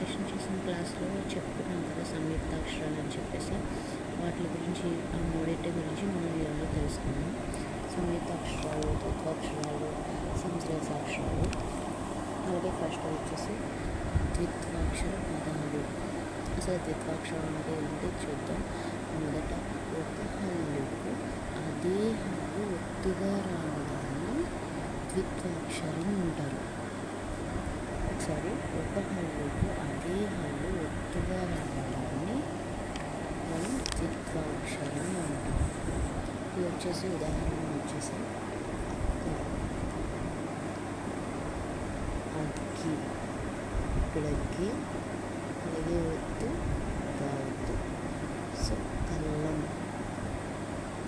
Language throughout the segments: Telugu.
డిస్కషన్ చేసిన క్లాస్లో చెప్పుకున్నాం కదా సంయుక్తాక్షరాలు అని చెప్పేసి. వాటి గురించి ఆ మూడింటి గురించి మనం ఈరోజు తెలుసుకున్నాం సంయుక్తాక్షరాలు తత్వాక్షరాలు సంశ్లేషాక్షరాలు. అలాగే ఫస్ట్ వచ్చేసి ద్విత్వాక్షర పదాలు. అసలు ద్విత్వాక్షరం అంటే ఏంటి చూద్దాం. మొదట ఒక హల్లుకు అదే హల్లు ఒత్తుగా రావడాన్ని ద్విత్వాక్షరం ఉంటారు ఒకసారి ఒక హల్లుకు అదే హల్లు ఒత్తుగా రావడాన్ని మనం ద్విత్వాక్షరం అంటాం ఇది వచ్చేసి ఉదాహరణ వచ్చేసి అగ్గి. ఇక్కడకి అలాగే ఒత్తు గావత్తు సో కల్లం.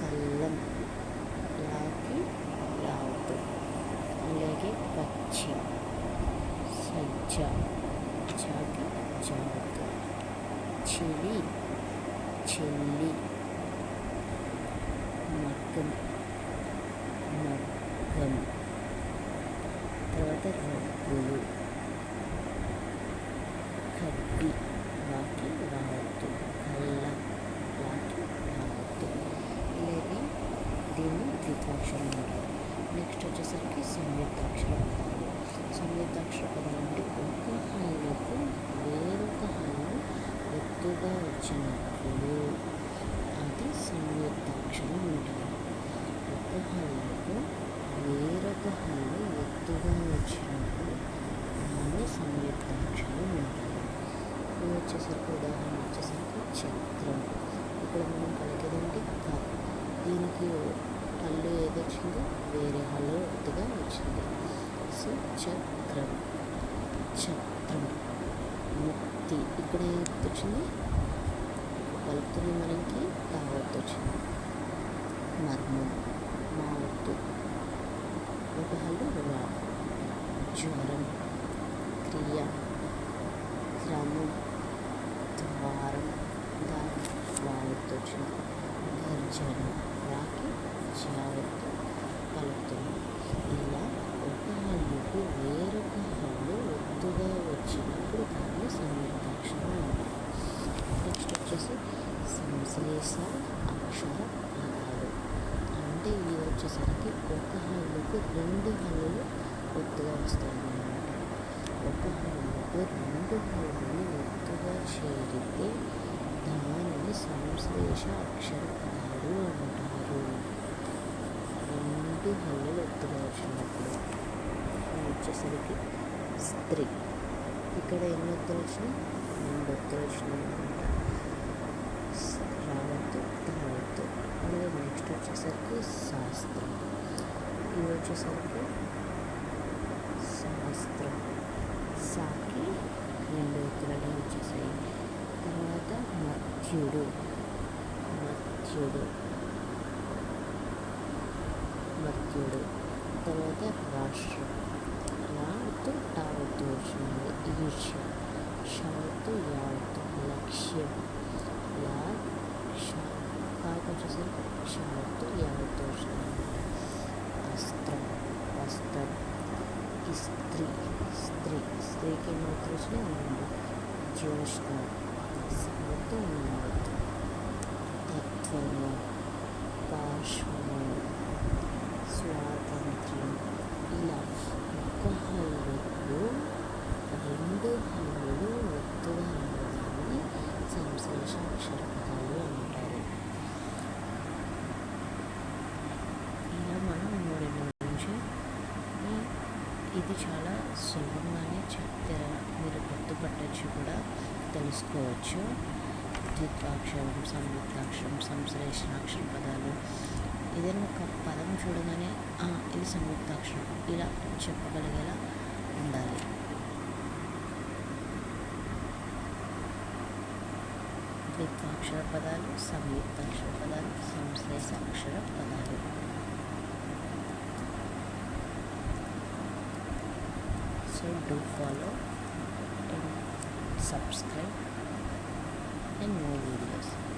కల్లం. చిలి చెల్లి. మగ్గం మగ్గం. తర్వాత రగ్గులు కడ్డి వాకి రావద్దు కళ్ళ వాకి రావద్దు ఇలాగే దీన్ని ద్విత్వాక్షరం అంటారు నెక్స్ట్ వచ్చేసరికి సంయుక్తాక్షర. పదాలు సంయుక్తాక్షర పదాలు అంటే ఒక హల్లుకు వేరొక హల్లు ఒత్తుగా వచ్చినప్పుడు అది సంయుక్తాక్షరం అంటారు ఒక హల్లుకు వేరొక హల్లు ఎత్తుగా వచ్చినప్పుడు దాన్ని సంయుక్తాక్షరం అంటారు ఇది వచ్చేసరికి ఉదాహరణ వచ్చేసరికి చక్రం ఇక్కడ మనం పలికేదంటే క దీనికి హల్లు ఏదొచ్చిందో వేరే హల్లు ఒత్తుగా వచ్చింది సో చక్రం చక్రం ముక్తి. ఇక్కడ ఏ వచ్చింది? పలుకుతుంది మనకి కావత్తు వచ్చింది మర్మం మావత్తు ఒక హల్లు రా జ్వరం క్రియ క్రమం ద్వారం దాని వావత్తు వచ్చింది గర్జన రాకి జావత్తు పలుకుతుంది ఇలా ఒక హల్లుకు వేరొక హల్లు ఒత్తుగా వచ్చినప్పుడు దాన్ని సంయుక్తాక్షరం అంటారు నెక్స్ట్ వచ్చేసి సంశ్లేష అక్షర పదాలు అంటే ఇది వచ్చేసరికి ఒక హల్లుకు రెండు హల్లులు ఒత్తుగా వస్తాయి అన్నమాట ఒక హల్లుకు రెండు హల్లులు ఒత్తుగా చేరితే దానిని సంశ్లేష అక్షర పదాలు అంటారు. రెండు హల్లులు ఒత్తుగా వచ్చినప్పుడు వచ్చేసరికి స్త్రీ. ఇక్కడ ఎన్ని ఒత్తులు వచ్చినాయి? రెండు ఒత్తులు వచ్చినాయి వచ్చేసరికి శాస్త్రం ఇది వచ్చేసరికి శాస్త్రం సాకి రెండు ఒత్తులనే వచ్చేసాయి తర్వాత మధ్యుడు మధ్యుడు మధ్యుడు తర్వాత రాష్ట్రం రావద్దు టావద్దు వచ్చింది ఈర్ష్య షావద్దు యావద్దు లక్ష్యం లా షా కాకు వచ్చేసరికి షావద్దు యావద్దు వచ్చింది వస్త్రం వస్త్రం స్త్రీ స్త్రీ స్త్రీకి ఎన్ని ఒత్తులు వచ్చినాయి రెండు జ్యోష్ణ సావద్దు ఉండవద్దు తత్వము పార్శ్వము స్వాతంత్ర్యం ఇలా ఒక హల్లుకు రెండు హల్లులు ఒత్తుగా ఉండడాన్ని సంశ్లేషాక్షర పదాలు అంటారు ఇలా మనం మూడు నుంచి ఇది చాలా సులభంగానే చెప్తే మీరు గుర్తుపట్టచ్చు కూడా తెలుసుకోవచ్చు. ద్విత్వాక్షరం సంయుక్తాక్షరం సంశ్లేషణాక్షర పదాలు. ఏదైనా ఒక పదం చూడగానే ఇది సంయుక్తాక్షరం. ఇలా చెప్పగలిగేలా ఉండాలి. ద్విత్వాక్షర పదాలు సంయుక్తాక్షర పదాలు సంశ్లేషాక్షర పదాలు. so do follow and subscribe and more videos.